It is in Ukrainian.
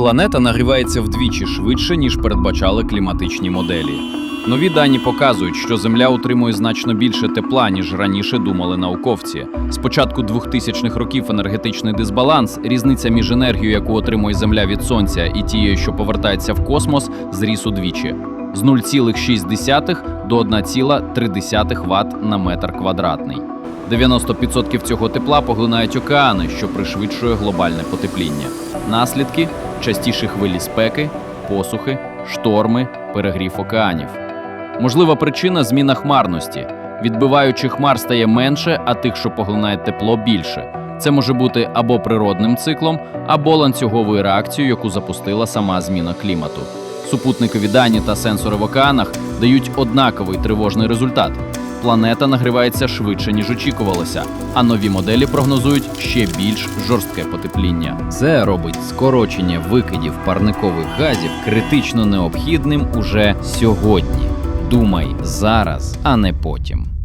Планета нагрівається вдвічі швидше, ніж передбачали кліматичні моделі. Нові дані показують, що Земля утримує значно більше тепла, ніж раніше думали науковці. З початку 2000-х років енергетичний дисбаланс, різниця між енергією, яку отримує Земля від сонця, і тією, що повертається в космос, зріс удвічі з 0,6 до 1,3 Вт на метр квадратний. 90% цього тепла поглинають океани, що пришвидшує глобальне потепління. Наслідки частіші хвилі спеки, посухи, шторми, перегрів океанів. Можлива причина зміна хмарності. Відбиваючи хмар стає менше, а тих, що поглинають тепло, більше. Це може бути або природним циклом, або ланцюговою реакцією, яку запустила сама зміна клімату. Супутникові дані та сенсори в океанах дають однаковий тривожний результат. Планета нагрівається швидше, ніж очікувалося, а нові моделі прогнозують ще більш жорстке потепління. Це робить скорочення викидів парникових газів критично необхідним уже сьогодні. Думай зараз, а не потім.